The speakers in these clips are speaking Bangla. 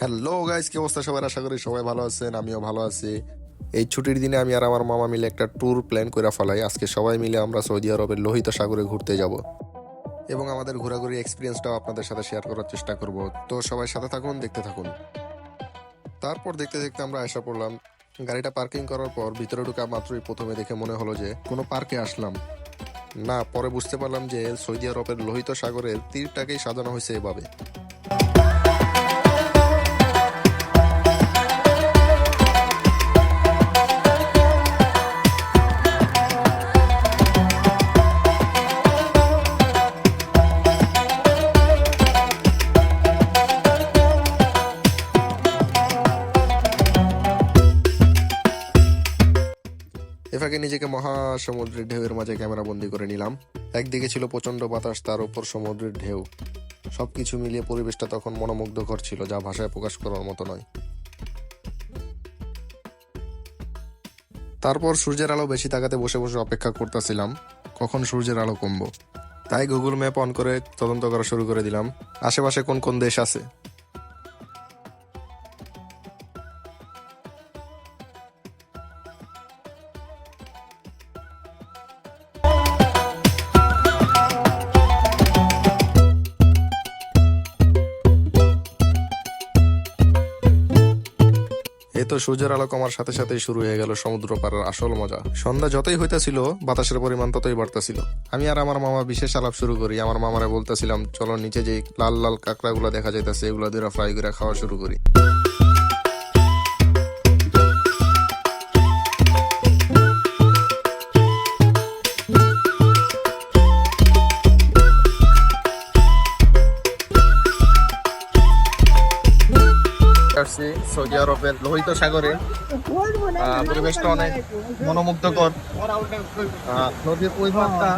হ্যালো গাইস কি অবস্থা সবার? আশা করি সবাই ভালো আছেন, আমিও ভালো আছি। এই ছুটির দিনে আমি আর আমার মামা মিলে একটা ট্যুর প্ল্যান করে ফেলাই। আজকে সবাই মিলে আমরা সৌদি আরবের লোহিত সাগরে ঘুরতে যাব। এবং আমাদের ঘোরাঘুরি এক্সপিরিয়েন্সটাও আপনাদের সাথে শেয়ার করার চেষ্টা করব। তো সবাই সাথে থাকুন, দেখতে থাকুন। তারপর দেখতে দেখতে আমরা এসে পড়লাম। গাড়িটা পার্কিং করার পর ভিতরে ঢুকা মাত্রই প্রথমে দেখে মনে হলো যে কোনো পার্কে আসলাম। না, পরে বুঝতে পারলাম যে সৌদি আরবের লোহিত সাগরের তীরটাকেই সাজানো হয়েছে এভাবে। এ ফাঁকে নিজেকে মহাসমুদ্রের ঢেউয়ের মাঝে ক্যামেরা বন্দি করে নিলাম। একদিকে ছিল প্রচণ্ড বাতাস, তার উপর সমুদ্রের ঢেউ। সবকিছু মিলিয়ে পরিবেশটা তখন মনোমুগ্ধকর ছিল, যা ভাষায় প্রকাশ করার মতো নয়। তারপর সূর্যের আলো বেশি তাকাতে বসে বসে অপেক্ষা করতেছিলাম, কখন সূর্যের আলো কমবো। তাই গুগল ম্যাপ অন করে তদন্ত করা শুরু করে দিলাম, আশেপাশে কোন কোন দেশ আছে? এই তো সূর্যের আলো কমার সাথে সাথেই শুরু হয়ে গেল সমুদ্র পারের আসল মজা। সন্ধ্যা যতই হইতেছিল, বাতাসের পরিমাণ ততই বাড়তেছিল। আমি আর আমার মামা বিশেষ আলাপ শুরু করি, আমার মামারে বলতেছিলাম, চলো নিচে যে লাল লাল কাঁকড়াগুলো দেখা যাইতেছে, এগুলো দিয়ে ফ্রাই করে খাওয়া শুরু করি। আসছি সৌদি আরবের লোহিত সাগরে। পরিবেশটা অনেক মনোমুগ্ধকর। নদীর ওই পাড়টা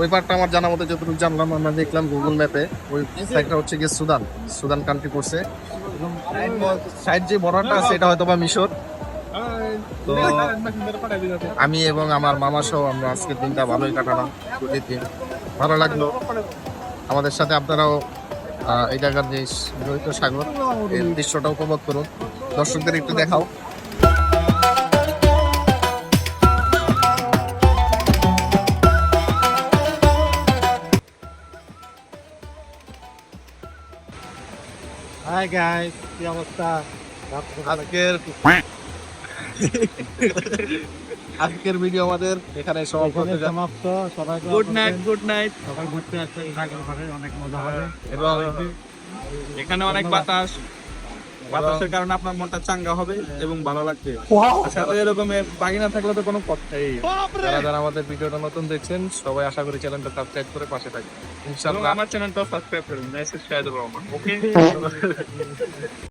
ওই পাড়টা আমার জানা মতো যতটুকু জানলাম, আমরা দেখলাম গুগল ম্যাপে ওই সাইডটা হচ্ছে গিয়ে সুদান। সুদান কান্ট্রি পড়ছে। সাইড যে বর্ডারটা আছে, এটা হয়তো বা মিশর। তো আমি এবং আমার মামা সহ আমরা আজকের দিনটা ভালোই কাটালাম। ভালো লাগল। আমাদের সাথে আপনারাও এই জায়গার যে লোহিত সাগর এর দৃশ্যটা উপভোগ করুন। দর্শকদের একটু দেখাও। হাই গাইস কি অবস্থা? আজকের আজকের ভিডিও আমাদের এখানে সমাপ্ত গুড নাইট গুড নাইট সবাই ঘুরতে আসছে সাগর অনেক মজা হবে। এবং এখানে অনেক বাতাস। বাতাসের কারণে আপনার মনটা চাঙ্গা হবে এবং ভালো লাগবে। সাথে এরকম বাগিনা থাকলে তো কোনো কথাই যারা যারা আমাদের ভিডিওটা নতুন দেখছেন সবাই আশা করি চ্যানেলটা সাবস্ক্রাইব করে পাশে থাকবেন। ইনশাআল্লাহ। আমার চ্যানেলটা সাবস্ক্রাইব করুন ওকে?